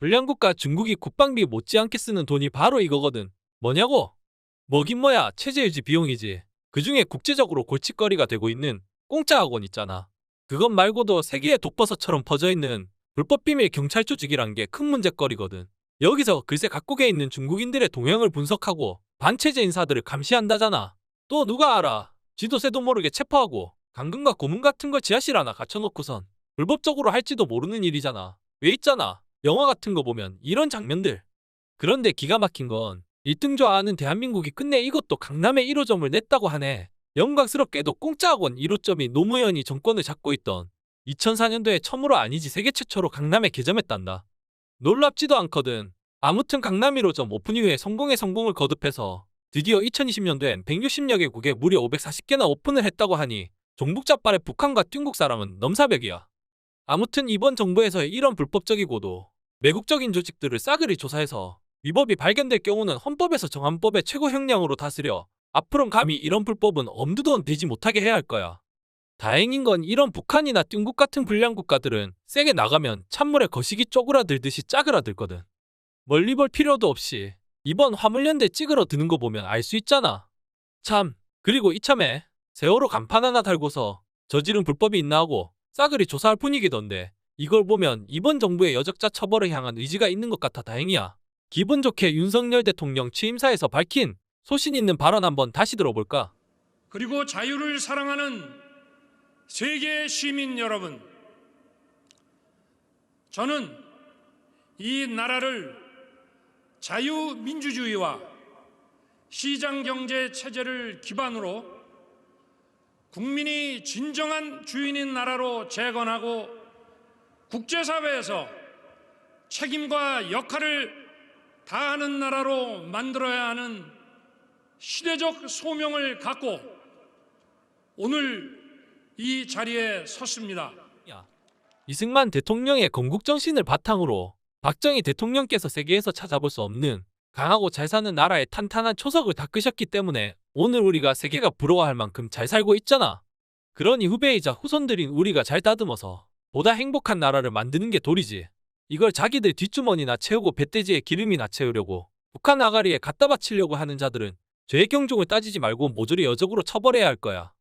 불량국가 중국이 국방비 못지않게 쓰는 돈이 바로 이거거든. 뭐냐고? 뭐긴 뭐야 체제 유지 비용이지. 그중에 국제적으로 골칫거리가 되고 있는 공짜 학원 있잖아. 그것 말고도 세계의 독버섯처럼 퍼져 있는 불법 비밀 경찰 조직이란 게 큰 문제거리거든. 여기서 글쎄 각국에 있는 중국인들의 동향을 분석하고 반체제 인사들을 감시한다잖아. 또 누가 알아? 지도새도 모르게 체포하고 강금과 고문 같은 걸 지하실 하나 갖춰놓고선 불법적으로 할지도 모르는 일이잖아. 왜 있잖아. 영화 같은 거 보면 이런 장면들. 그런데 기가 막힌 건 1등 좋아하는 대한민국이 끝내 이것도 강남에 1호점을 냈다고 하네. 영광스럽게도 공짜 학원 1호점이 노무현이 정권을 잡고 있던 2004년도에 처음으로 아니지 세계 최초로 강남에 개점했단다. 놀랍지도 않거든. 아무튼 강남 1호점 오픈 이후에 성공의 성공을 거듭해서 드디어 2020년도엔 160여 개국에 무려 540개나 오픈을 했다고 하니 종북자빨의 북한과 중국 사람은 넘사벽이야. 아무튼 이번 정부에서의 이런 불법적이고도 매국적인 조직들을 싸그리 조사해서 위법이 발견될 경우는 헌법에서 정한 법의 최고 형량으로 다스려 앞으론 감히 이런 불법은 엄두도 되지 못하게 해야 할 거야. 다행인 건 이런 북한이나 중국 같은 불량 국가들은 세게 나가면 찬물에 거시기 쪼그라들듯이 짜그라들거든. 멀리 볼 필요도 없이 이번 화물연대 찌그러 드는 거 보면 알 수 있잖아. 참, 그리고 이참에 세월호 간판 하나 달고서 저지른 불법이 있나 하고 싸그리 조사할 분위기던데 이걸 보면 이번 정부의 여적자 처벌을 향한 의지가 있는 것 같아 다행이야. 기분 좋게 윤석열 대통령 취임사에서 밝힌 소신 있는 발언 한번 다시 들어볼까? 그리고 자유를 사랑하는 세계 시민 여러분, 저는 이 나라를 자유민주주의와 시장경제 체제를 기반으로 국민이 진정한 주인인 나라로 재건하고 국제사회에서 책임과 역할을 다하는 나라로 만들어야 하는 시대적 소명을 갖고 오늘 이 자리에 섰습니다. 야, 이승만 대통령의 건국 정신을 바탕으로 박정희 대통령께서 세계에서 찾아볼 수 없는 강하고 잘 사는 나라의 탄탄한 초석을 닦으셨기 때문에 오늘 우리가 세계가 부러워할 만큼 잘 살고 있잖아. 그러니 후배이자 후손들인 우리가 잘 다듬어서 보다 행복한 나라를 만드는 게 도리지. 이걸 자기들 뒷주머니나 채우고 배돼지에 기름이나 채우려고 북한 아가리에 갖다 바치려고 하는 자들은 죄의 경종을 따지지 말고 모조리 여적으로 처벌해야 할 거야.